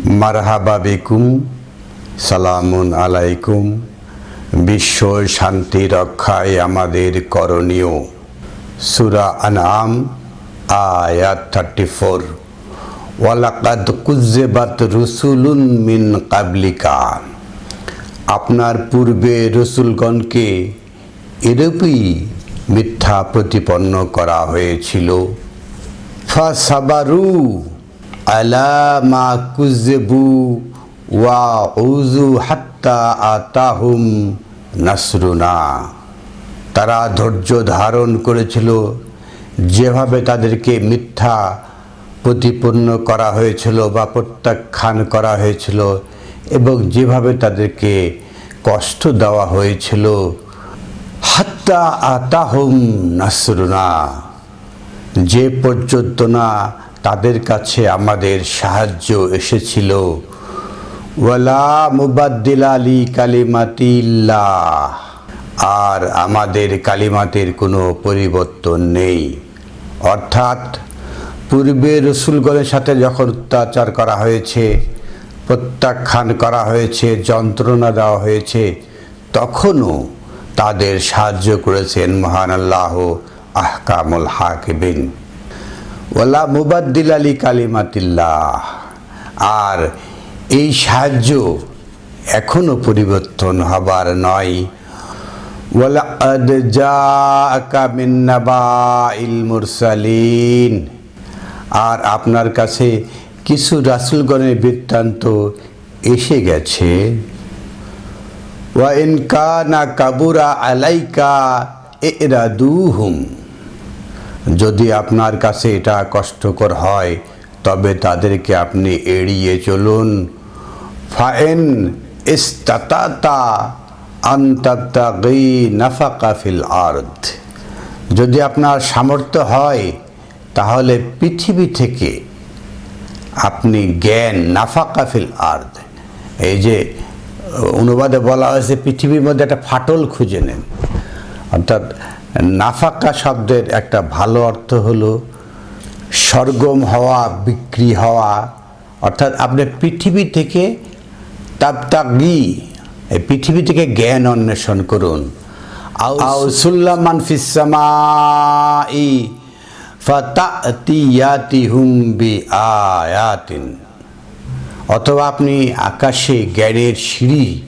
মারহাবা বিকুম, সালামুন আলাইকুম। বিশ্ব শান্তি রক্ষায় আমাদের করণীয়। সুরা আনআম, আয়াত থার্টি ফোর ওয়ালাকাদ কুজ্জেবাত রসুলুন মিন কাবলিকা। আপনার পূর্বে রসুলগণকে এরূপই মিথ্যা প্রতিপন্ন করা হয়েছিল। ফাসাবারু আলা কুজবু ওয়া উজু হাত্তা আতাহুম নাসরুনা। তারা ধৈর্য ধারণ করেছিল, যেভাবে তাদেরকে মিথ্যা প্রতিপন্ন করা হয়েছিল বা প্রত্যাখ্যান করা হয়েছিল এবং যেভাবে তাদেরকে কষ্ট দেওয়া হয়েছিল। হাত্তা আতাহুম নাসরুনা। যে পর্যন্ত না তাদের কাছে আমাদের সাহায্য এসেছিল। ওয়ালা মুবাদ্দিল আলী কালিমাতিল্লাহ। আর আমাদের কালিমাতের কোনো পরিবর্তন নেই। অর্থাৎ পূর্বে রসুলগণের সাথে যখন অত্যাচার করা হয়েছে, প্রত্যাখ্যান করা হয়েছে, যন্ত্রণা দেওয়া হয়েছে, তখনও তাদের সাহায্য করেছেন মহান আল্লাহ আহকামুল হাকিবিন ওলা মুবাদ্দিল আলী কালিমাতিল্লাহ। আর এই সাহায্য এখনও পরিবর্তন হবার নয়। ওয়ালাদ জাআকা মিন মুরসালিন। আর আপনার কাছে কিছু রাসূলগণের বৃত্তান্ত এসে গেছে। ওয়া ইন কানা কাবুরা আলাইকা ইরাদুহুম। যদি আপনার কাছে এটা কষ্টকর হয়, তবে তাদেরকে আপনি এড়িয়ে চলুন। ফাইন ইস্তাতা আন্তাত্তাগি নাফাকা ফিল আর্দ। যদি আপনার সামর্থ্য হয়, তাহলে পৃথিবী থেকে আপনি জ্ঞান নাফাকা ফিল আর্দ। এই যে, অনুবাদে বলা হয়েছে, পৃথিবীর মধ্যে একটা ফাটল খুঁজে নেন। অর্থাৎ নাফাকা শব্দের একটা ভালো অর্থ হলো সরগম হওয়া বিক্রি হওয়া। অর্থাৎ আপনি পৃথিবী থেকে তাবতাগি এই পৃথিবী থেকে জ্ঞান অন্বেষণ করুন। আউসুল্লামান ফিসামাই ফাতাতিয়াতিহুম বি আয়াতিন অথবা আপনি আকাশে জ্ঞানের সিঁড়ি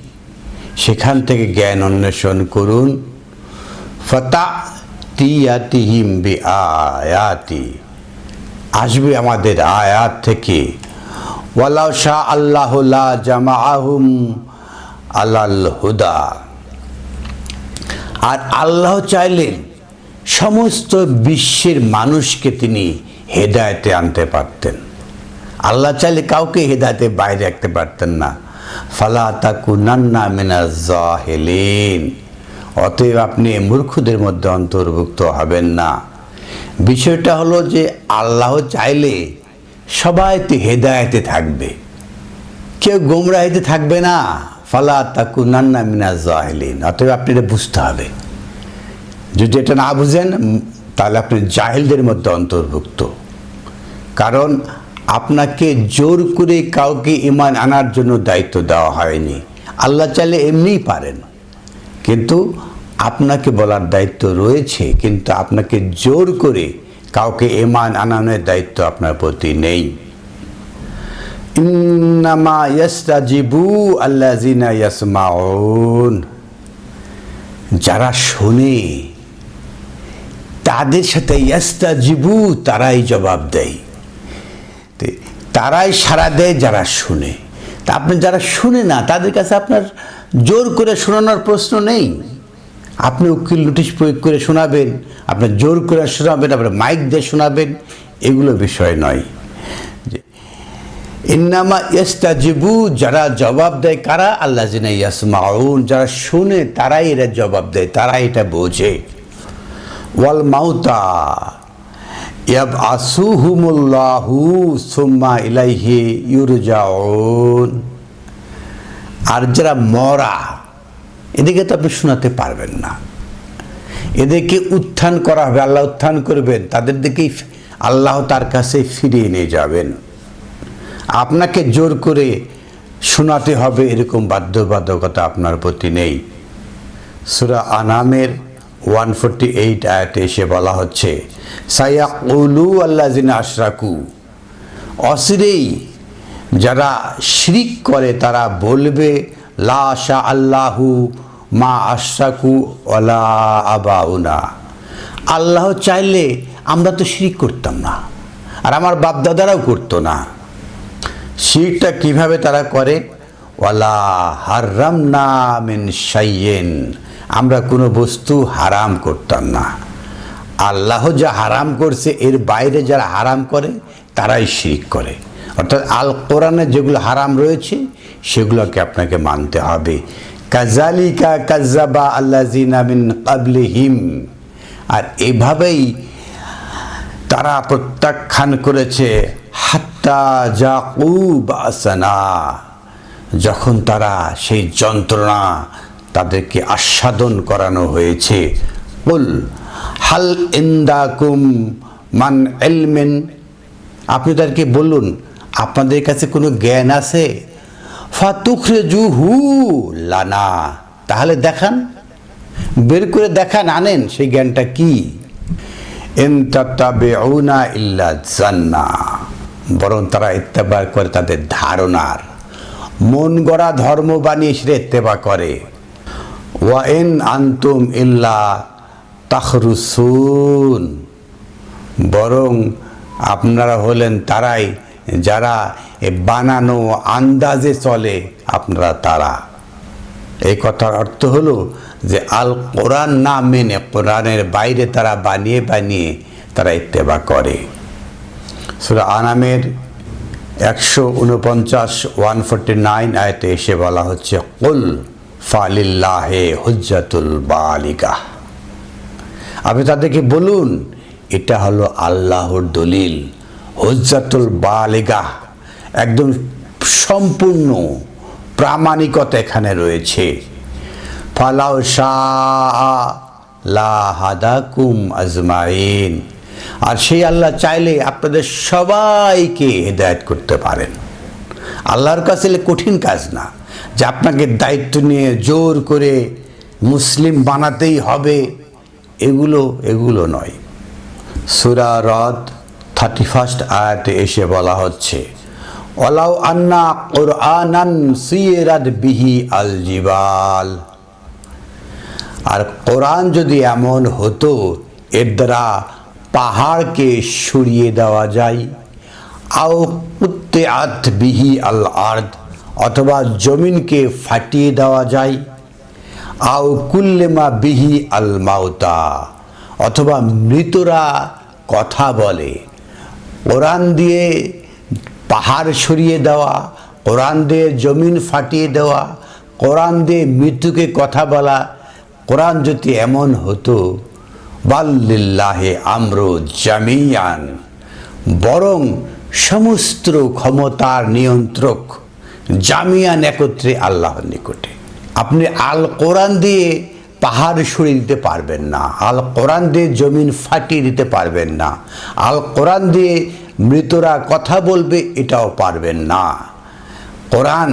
সেখান থেকে জ্ঞান অন্বেষণ করুন। ফতা বি আয়াতি আসবে আমাদের আয়াত থেকে। ওয়ালাউ শাহ আল্লাহ জামা আহুম আল্লাল হুদা। আর আল্লাহ চাইলেন সমস্ত বিশ্বের মানুষকে তিনি হেদায়তে আনতে পারতেন। আল্লাহ চাইলে কাউকে হেদায়তে বাইরে রাখতে পারতেন না। ফালা তাকু নান্না মিনা জাহেলিন। অতএব আপনি মূর্খদের মধ্যে অন্তর্ভুক্ত হবেন না। বিষয়টা হলো যে আল্লাহ চাইলে সবাই তো হেদায়তে থাকবে। কেউ গোমরাহিতে থাকবে না। ফালা তাকু নান্না মিনা জাহেলিন। অতএব আপনি এটা বুঝতে হবে। যদি এটা না বুঝেন তাহলে আপনি জাহিলদের মধ্যে অন্তর্ভুক্ত। কারণ আপনাকে জোর করে কাউকে ইমান আনার জন্য দায়িত্ব দেওয়া হয়নি। আল্লাহ চাইলে এমনিই পারেন। কিন্তু আপনাকে বলার দায়িত্ব রয়েছে, কিন্তু আপনাকে জোর করে কাউকে এমান আনানোর দায়িত্ব আপনার প্রতি নেই। ইন্নামা ইয়াসমাউন। যারা শোনে, তাদের সাথে ইয়াস্তাজিবু, তারাই জবাব দেয়। তারাই সারা দেয় যারা শুনে। তা আপনি যারা শুনে না, তাদের কাছে আপনার জোর করে শোনানোর প্রশ্ন নেই। আপনি উকিল নোটিশ প্রয়োগ করে শোনাবেন আপনার জোর করে শোনাবেন আপনার মাইক দিয়ে শোনাবেন, এগুলো বিষয় নয়। ইন্নামা ইস্তাজিবু যারা জবাব দেয় কারা? আল্লাহ জিনা ইয়াসমাউন, যারা শুনে তারাই এরা জবাব দেয় তারা এটা বোঝে। ওয়াল মাউতা ইয়াব আসুহুমুল্লাহু সুম্মা ইলাইহি ইউরজাউন। আর যারা মরা এদিকে তো আপনি শোনাতে পারবেন না। এদেরকে উত্থান করা হবে, আল্লাহ উত্থান করবেন, তাদের দিকেই আল্লাহ তার কাছে ফিরিয়ে নিয়ে যাবেন। আপনাকে জোর করে শোনাতে হবে, এরকম বাধ্যবাধকতা আপনার প্রতি নেই। সুরা আনামের ওয়ান ফোরটি এইট আয়াতে এসে বলা হচ্ছে সাইয়া উলু আল্লাজিনা আশরাকু অসিরেই যারা শিরিক করে, তারা বলবে, লা শা আল্লাহু মা আশরাকু ওলা আবাউনা। আল্লাহ চাইলে আমরা তো শিরিক করতাম না, আর আমার বাপদাদারাও করতো না। শিরটা কীভাবে তারা করে? ওয়ালা হারাম না মিন শাইয়েন আমরা কোনো বস্তু হারাম করতাম না। আল্লাহ যা হারাম করছে, এর বাইরে যারা হারাম করে, তারাই শিরিক করে। অর্থাৎ আল কোরআনে যেগুলো হারাম রয়েছে, সেগুলোকে আপনাকে মানতে হবে। কাজালিকা কাজাবা আল্লাহ মিন কাবলিহিম আর এভাবেই তারা প্রত্যাখ্যান করেছে, হাত্তা জাকুব আসানা যখন তারা সেই যন্ত্রণা তাদেরকে আস্বাদন করানো হয়েছে বল হাল ইন্দাকুম মান এলমেন আপনি তাদেরকে বলুন আপনাদের কাছে কোনো জ্ঞান আছে? ফাতুখরে জুহু লানা। তাহলে দেখান। বের করে দেখান, আনেন, সেই জ্ঞানটা কি? ইল্লা জান্না। বরং তারা ইত্তেবা করে তাদের ধারণার। মন গড়া ধর্ম বানিয়ে সেটা ইত্তেবা করে। ওয়া ইন আন্তুম ইল্লা তাখরুসুন। বরং আপনারা হলেন তারাই যারা বানানো আন্দাজে চলে, আপনারা তারা। এই কথার অর্থ হলো যে আল কোরআন না মেনে কোরআনের বাইরে তারা বানিয়ে বানিয়ে তারা ইত্তেবা করে। সুরা আনামের একশো উনপঞ্চাশ, ওয়ান ফোরটি নাইন আয়তে এসে বলা হচ্ছে, কুল ফালিল্লাহে হুজ্জাতুল বালিকা আপনি তাদেরকে বলুন, এটা হলো আল্লাহর দলিল। হুজ্জাতুল বালিগা, একদম সম্পূর্ণ প্রামাণিকতা এখানে রয়েছে। ফালাউ শাহ লা হাদাকুম আজমাইন। আর সেই আল্লাহ চাইলে আপনাদের সবাইকে হেদায়ত করতে পারেন। আল্লাহর কাছে কঠিন কাজ না, যে আপনাকে দায়িত্ব নিয়ে জোর করে মুসলিম বানাতেই হবে। এগুলো এগুলো নয়। সুরা রদ থার্টি ফার্স্ট আয়াতে এসে বলা হচ্ছে ওলাউ আন্না কোরআনান বিহি আল জিবাল আর কোরআন যদি এমন হতো, এর দ্বারা পাহাড়কে সরিয়ে দেওয়া যায়। আও কুত্তে আত বিহি আল আর্দ অথবা জমিনকে ফাটিয়ে দেওয়া যায়। আও কুল্লেমা বিহি আল মাউতা অথবা মৃতরা কথা বলে। কোরআন দিয়ে পাহাড় সরিয়ে দেওয়া কোরআন দিয়ে জমিন ফাটিয়ে দেওয়া, কোরআন দিয়ে মৃত্যুকে কথা বলা, কোরআন যদি এমন হতো, বাল্লিল্লাহে আমর জামিয়ান, বরং সমস্ত ক্ষমতার নিয়ন্ত্রক জামিয়ান একত্রে আল্লাহর নিকটে। আপনি আল কোরআন দিয়ে পাহাড় সরিয়ে দিতে পারবেন না। আল কোরআন দিয়ে জমিন ফাটিয়ে দিতে পারবেন না। আল কোরআন দিয়ে মৃতরা কথা বলবে, এটাও পারবেন না। কোরআন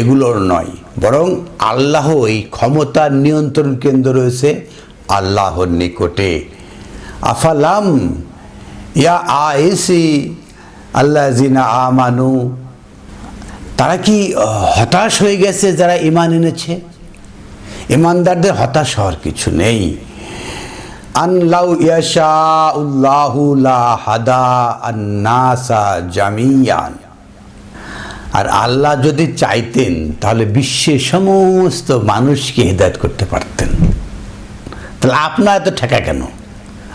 এগুলোর নয়, বরং আল্লাহ এই ক্ষমতার নিয়ন্ত্রণ কেন্দ্র রয়েছে আল্লাহর নিকটে। আফালাম ইয়া আয়েসি আল্লাহ জিনা আমানু, তারা কি হতাশ হয়ে গেছে যারা ইমান এনেছে? ইমানদারদের হতাশ হওয়ার কিছু নেই। আনলাউ ইয়াশা উল্লাহু লা হাদা আন্নাসা জামিয়ান। আর আল্লাহ যদি চাইতেন, তাহলে বিশ্বের সমস্ত মানুষকে হেদায়ত করতে পারতেন। তাহলে আপনার এত ঠেকা কেন?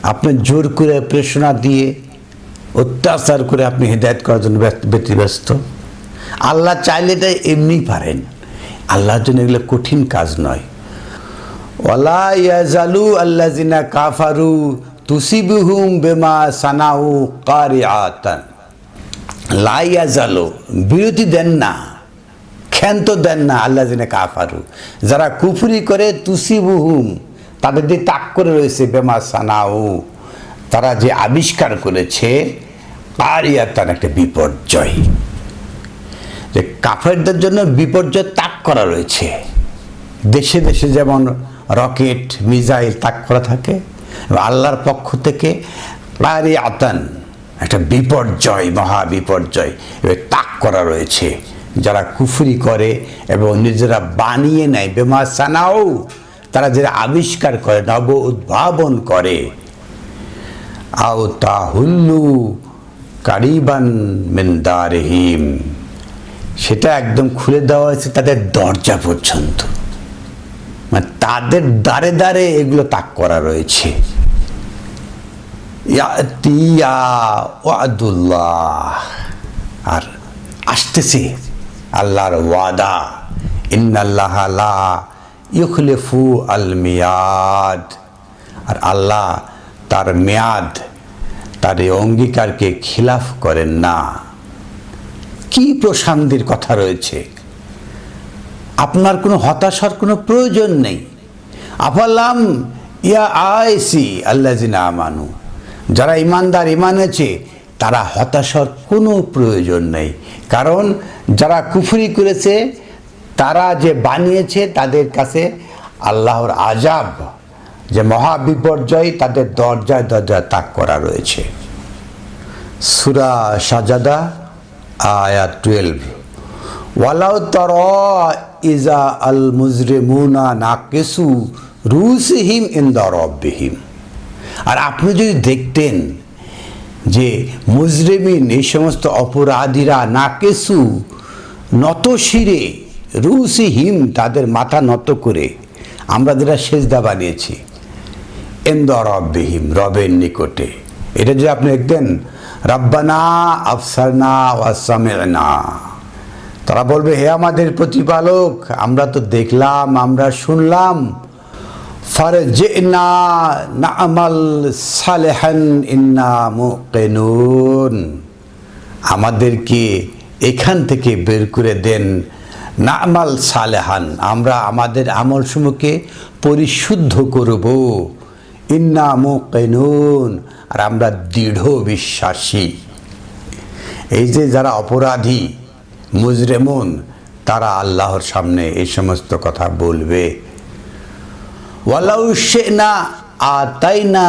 আপনি জোর করে প্রেষণা দিয়ে, অত্যাচার করে আপনি হেদায়ত করার জন্য ব্যস্ত, ব্যতিব্যস্ত। আল্লাহ চাইলে এটা এমনিই পারেন। আল্লাহর জন্য এগুলো কঠিন কাজ নয়। ওয়ালা ইয়াজালু আল্লাজিনা কাফারু তুসিবুহুম বেমা সানাউ কারিআতান। লা ইয়াজালু বিরতি দেন না, ক্ষান্ত দেন না আল্লাহ কাফারু। যারা কুফরি করে তুসিবুহুম, তাদের দিয়ে তাক করে রয়েছে বেমা সানাউ। তারা যে আবিষ্কার করেছে কারিয়াতান একটা বিপর্যয়। যে কাফেরদের জন্য বিপর্যয় তাক করা রয়েছে। দেশে দেশে যেমন রকেট মিজাইল তাক করা থাকে এবং আল্লাহর পক্ষ থেকে কারি আতান একটা বিপর্যয়, মহা বিপর্যয় এবার তাক করা রয়েছে। যারা কুফরি করে এবং নিজেরা বানিয়ে নেয়, বেমা সানাও তারা যারা আবিষ্কার করে, নব উদ্ভাবন করে। আও তাহুল্লু কারিবান মেন্দারহিম সেটা একদম খুলে দেওয়া হয়েছে তাদের দরজা পর্যন্ত। মানে তাদের দ্বারে এগুলো তাক করা রয়েছে। আর আসতেছে আল্লাহর ওয়াদা, ইন্নাল্লাহ ইউখলিফু আল মিয়াদ। আর আল্লাহ তার মেয়াদ, তার এই অঙ্গীকারকে খিলাফ করেন না। কি প্রশান্তির কথা রয়েছে? আপনার কোনো হতাশার কোনো প্রয়োজন নেই। আফাল্লাম ইয়া আইসি আল্লাজিনা আমানু। যারা ইমানদার, ইমান আছে, তারা হতাশার কোনো প্রয়োজন নেই। কারণ যারা কুফরি করেছে, তারা যে বানিয়েছে, তাদের কাছে আল্লাহর আজাব যে মহা বিপর্যয়, তাদের দরজায় দরজায় তাক করা রয়েছে। সুরা সাজাদা, আয়াত টুয়েলভ ওয়ালাউ তর ইজা আল মুজরিমুনা নাকেসু রুসিহিম ইন দ্য রব্বিহিম। আর আপনি যদি দেখতেন যে মুজরিমিন এই সমস্ত অপরাধীরা নাকেসু নত শিরে রুসিহিম তাদের মাথা নত করে, আমরা যারা সেজদা বানিয়েছি এন্দ রব্বিহিম, রবের নিকটে। এটা যদি আপনি দেখতেন, রব্বানা আফসারনা ওয়াসামেনা তারা বলবে, হে আমাদের প্রতিপালক, আমরা তো দেখলাম, আমরা শুনলাম। সালেহান আমাদেরকে এখান থেকে বের করে দেন নামাল সালেহান? আমরা আমাদের আমলসমূহকে পরিশুদ্ধ করব। ইন্না মুকিনুন। আর আমরা দৃঢ় বিশ্বাসী। এই যে যারা অপরাধী মুজরেমন, তারা আল্লাহর সামনে এই সমস্ত কথা বলবে। না আতাইনা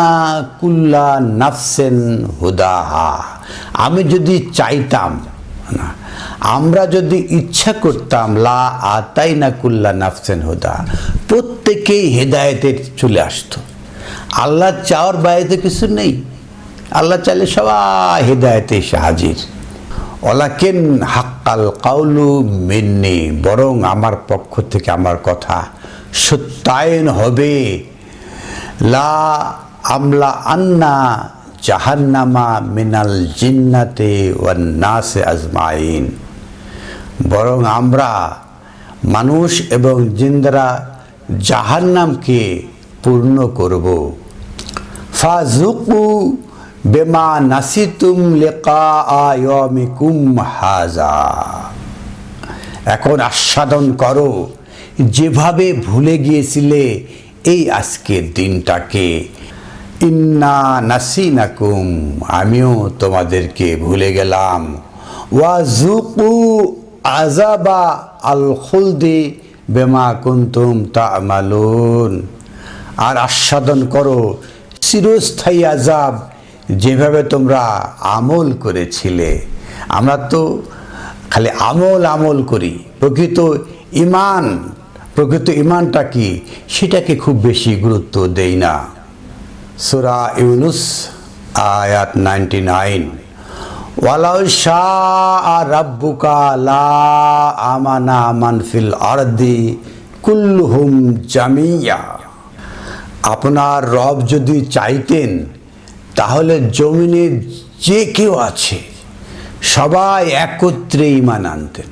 কুল্লা নাফসেন হুদাহা। আমি যদি চাইতাম, না, আমরা যদি ইচ্ছা করতাম, লা আতাইনা কুল্লা নাফসেন হুদা, প্রত্যেকেই হেদায়েতে চলে আসতো। আল্লাহ চাওয়ার বাইরে কিছু নেই। আল্লাহ চাইলে সবাই হেদায়েতে এসে হাজির। ওলাকেন হাক্কাল কাউলু মিন্নি, বরং আমার পক্ষ থেকে আমার কথা সত্যায়ন হবে। লা আমলা আন্না জাহান্নামা মিনাল জিন্নাতে ওয়ান নাসে আজমাইন। বরং আমরা মানুষ এবং জিন্দারা জাহান্নামকে পূর্ণ করব। ফাজুকু বেমা নাসিতুম লেকা আয়মিকুম হাজা এখন আস্বাদন করো, যেভাবে ভুলে গিয়েছিলে এই আজকের দিনটাকে। ইন্না নাসিনাকুম, আমিও তোমাদেরকে ভুলে গেলাম। ওয়াজুকু আজাবা আল খুলদি বেমা কুন্তুম তামালুন। আর আস্বাদন করো, চিরস্থায়ী আজাব যেভাবে তোমরা আমল করেছিলে, আমরা তো খালি আমল আমল করি। প্রকৃত ইমান প্রকৃত ইমানটা কি? সেটাকে খুব বেশি গুরুত্ব দেই না। সুরা ইউনুস, আয়াত নাইনটি নাইন। ওয়ালাউ শাহ রাব্বুকা লা আমানা মানফিল আরদি কুল্লুহুম জামিয়া। আপনার রব যদি চাইতেন তাহলে জমিনে যে কেউ আছে, সবাই একত্রে ইমান আনতেন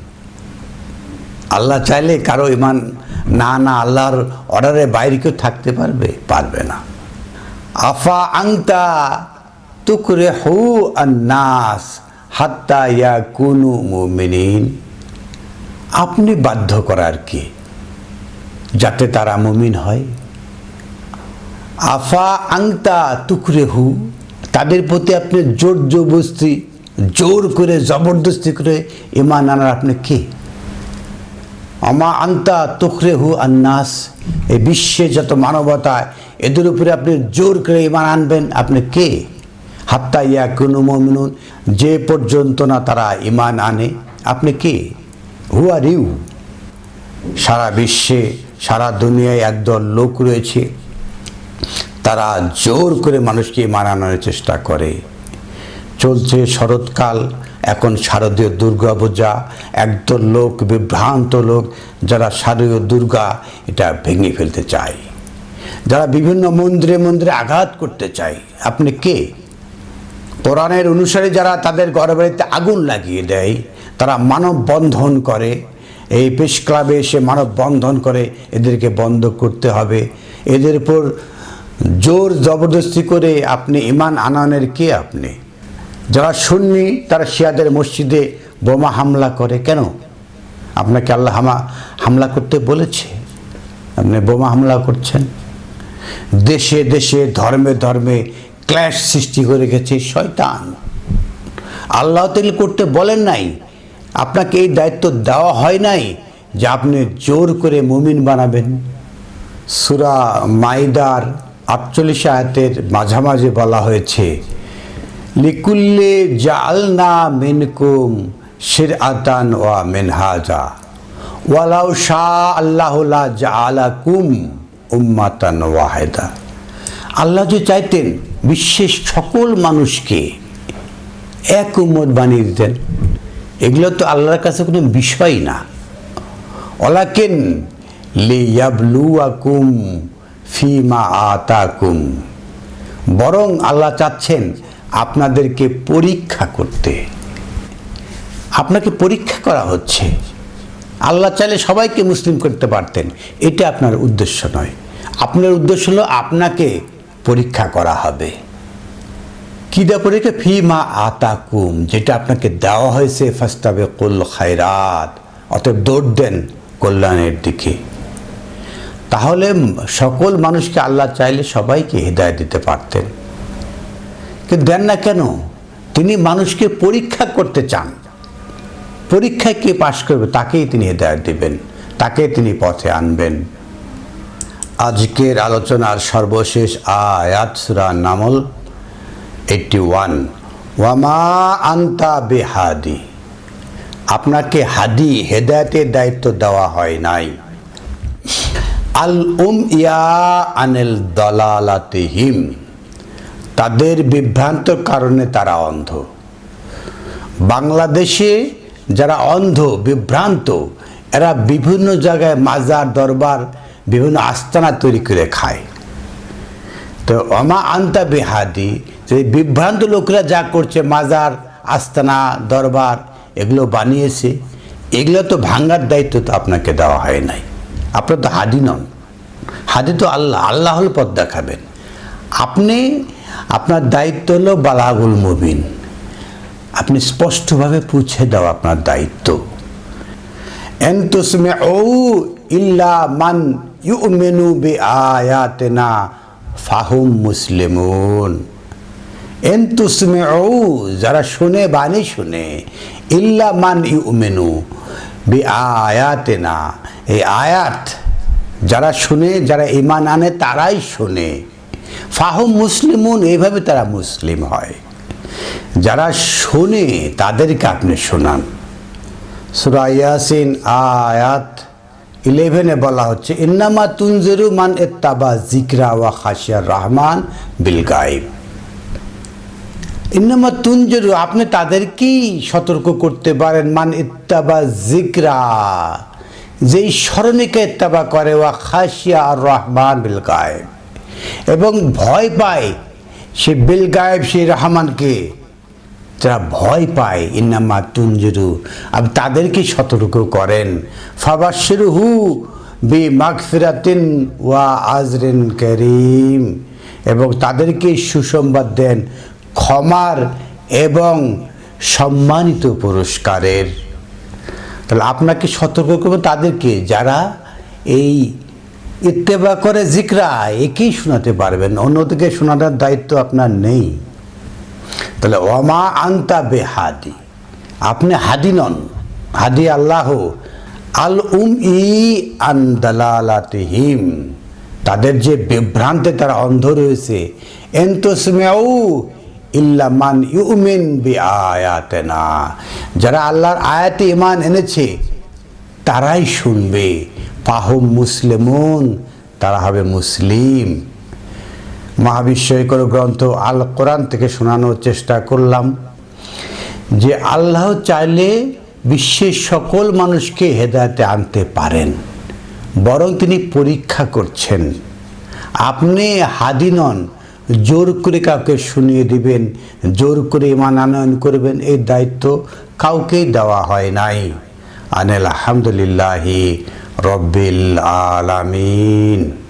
আল্লাহ চাইলে কারও ইমান না না আল্লাহর অর্ডারে বাইরে কেউ থাকতে পারবে? পারবে না। আফা আংতা তুকরে হু নাস হাত্তা ইয়া কুনু মুমিনিন। আপনি বাধ্য করার কি? যাতে তারা মুমিন হয়। আফা আংতা তুকরে হু তাদের প্রতি আপনি জোর জবস্তি জোর করে জবরদস্তি করে ইমান আনার আপনি কে? আমা আন্তা তুখরে হু আন্নাস, এই বিশ্বে যত মানবতা, এদের উপরে আপনি জোর করে ইমান আনবেন, আপনি কে? হাত্তা ইয়া কোনো মমিনুন, যে পর্যন্ত না তারা ইমান আনে, আপনি কে? হু আর ইউ সারা বিশ্বে, সারা দুনিয়ায় একদল লোক রয়েছে তারা জোর করে মানুষকে মানানোর চেষ্টা করে। চলছে শরৎকাল, এখন শারদীয় দুর্গা পূজা, একদল লোক, বিভ্রান্ত লোক, যারা শারদীয় দুর্গা, এটা ভেঙে ফেলতে চায়। যারা বিভিন্ন মন্দিরে মন্দিরে আঘাত করতে চায়। আপনি কে? কোরআনের অনুসারে যারা তাদের ঘরবাড়িতে আগুন লাগিয়ে দেয়, তারা মানববন্ধন করে। এই প্রেস ক্লাবে এসে মানববন্ধন করে, এদেরকে বন্ধ করতে হবে। এদের উপর জোর জবরদস্তি করে আপনি ইমান আনানের কে আপনি? যারা শুননি তারা শিয়াদের মসজিদে বোমা হামলা করে কেন? আপনাকে আল্লাহ হামা, হামলা করতে বলেছে? আপনি বোমা হামলা করছেন? দেশে দেশে, ধর্মে ধর্মে ক্ল্যাশ সৃষ্টি করে গেছে শয়তান। আল্লাহ তেল করতে বলেন নাই। আপনাকে এই দায়িত্ব দেওয়া হয় নাই যে আপনি জোর করে মুমিন বানাবেন। সুরা মাইদার আটচল্লিশ আয়াতের মাঝামাঝি বলা হয়েছে, লিকুল্লে জালনা মিনকুম শির আতান ওয়া মিনহাজা, ওয়ালাউ শাহ আল্লাহুল্লাহ জালাকুম উম্মাতান ওয়াহেদা। আল্লাহ যে চাইতেন বিশ্বের সকল মানুষকে এক উম্মত বানিয়ে দিতেন, এগুলো তো আল্লাহর কাছে কোনো বিষয় না। অলাকেন লিয়াবলুয়াকুম ফিমা আতাকুম। বরং আল্লাহ চাচ্ছেন আপনাদেরকে পরীক্ষা করতে। আপনাকে পরীক্ষা করা হচ্ছে। আল্লাহ চাইলে সবাইকে মুসলিম করতে পারতেন। এটা আপনার উদ্দেশ্য নয়। আপনার উদ্দেশ্য হলো আপনাকে পরীক্ষা করা হবে। কি পরীক্ষা? ফি মা আতাকুম, যেটা আপনাকে দেওয়া হয়েছে ফাস্তাবে কুল খায়রাত, অতএব দৌড় দেন কল্যাণের দিকে। তাহলে সকল মানুষকে আল্লাহ চাইলে সবাইকে হৃদয় দিতে পারতেন। কিন্তু দেন না কেন? তিনি মানুষকে পরীক্ষা করতে চান। পরীক্ষায় কে পাশ করবে? তাকেই তিনি হৃদয় দেবেন তাকে তিনি পথে আনবেন। আজকের আলোচনার সর্বশেষ আয়াত নামল এইটটি ওয়ান ওয়ামা আন্তা বেহাদি। আপনাকে হাদি, হেদায়তের দায়িত্ব দেওয়া হয় নাই। আল উম ইয়া আনেল দলালাতিহিম। তাদের বিভ্রান্ত কারণে তারা অন্ধ। বাংলাদেশে যারা অন্ধ, বিভ্রান্ত, এরা বিভিন্ন জায়গায় মাজার, দরবার, বিভিন্ন আস্তানা তৈরি করে খায়। তো অমা আন্তা বেহাদি, যে বিভ্রান্ত লোকরা যা করছে, মাজার, আস্তানা, দরবার, এগুলো বানিয়েছে। এগুলো তো ভাঙ্গার দায়িত্ব তো আপনাকে দেওয়া হয় নাই। আপনার তো হাদি নন। হাদি তো আল্লাহ আল্লাহ হল পথ দেখাবেন। আপনি, আপনার দায়িত্ব হলো বালাগুল মুবিন। আপনি স্পষ্টভাবে পুছে দাও আপনার দায়িত্ব। এনতুসমে ও ইল্লা মান ইউমেনু বে আয়াতেনা ফাহুম মুসলিমুন। এনতুসমে ও যারা শুনে বাণী শুনে, ইল্লা মান ইউমেনু বি আয়াতেনা এই আয়াত যারা শুনে, যারা ইমান আনে, তারাই শুনে। ফাহুম মুসলিমুন, এইভাবে তারা মুসলিম হয়। যারা শোনে, তাদেরকে আপনি শোনান। সুরা ইয়াসিন আয়াত ইলেভেনে বলা হচ্ছে, ইন্নামা তুনজেরু মান এত্তাবা জিকরা ওয়া খাসিয়ার রহমান বিল গাইব ইন্নামা তুনজেরু, আপনি তাদেরকেই সতর্ক করতে পারেন। মান ইত্তাবা জিকরা যেই স্মরণীকে ইত্তাবা করে, ওয়া খাসিয়া আর রহমান বিল গায়েব। এবং ভয় পায় সে বিল গায়েব, সেই রহমানকে। যারা ভয় পায়, ইন্নামা তুঞ্জুরু আপনি তাদেরকে সতর্ক করেন। ফাবাসির হু বি মাগফিরাতিন ওয়া আজরিন করিম। এবং তাদেরকে সুসংবাদ দেন ক্ষমার এবং সম্মানিত পুরস্কারের। তাহলে আপনাকে সতর্ক করবেন তাদেরকে, যারা এই ইত্তেবা করে জিকরা, একেই শোনাতে পারবেন, অন্যদিকে শোনানোর দায়িত্ব আপনার নেই। তাহলে ওমা আন্তা বেহাদি, আপনি হাদি নন, হাদি আল্লাহ আল উম ই আন্দালাতিহিম তাদের যে বিভ্রান্তে তারা অন্ধ রয়েছে, এন্তসমেউ ইল্লা মান ইউমিন বি আয়াতেনা যারা আল্লাহর আয়াতে ইমান এনেছে, তারাই শুনবে। পাহম মুসলিমুন, তারা হবে মুসলিম। মহাবিশ্বকর গ্রন্থ আল কোরআন থেকে শোনানোর চেষ্টা করলাম যে আল্লাহ চাইলে বিশ্বের সকল মানুষকে হেদায়তে আনতে পারেন, বরং তিনি পরীক্ষা করছেন। আপনি হাদি নন জোর করে কাউকে শুনিয়ে দিবেন, জোর করে ইমান আনয়ন করবেন, এই দায়িত্ব কাউকেই দেওয়া হয় নাই। আনিল আলহামদুলিল্লাহি রব্বিল আলামিন।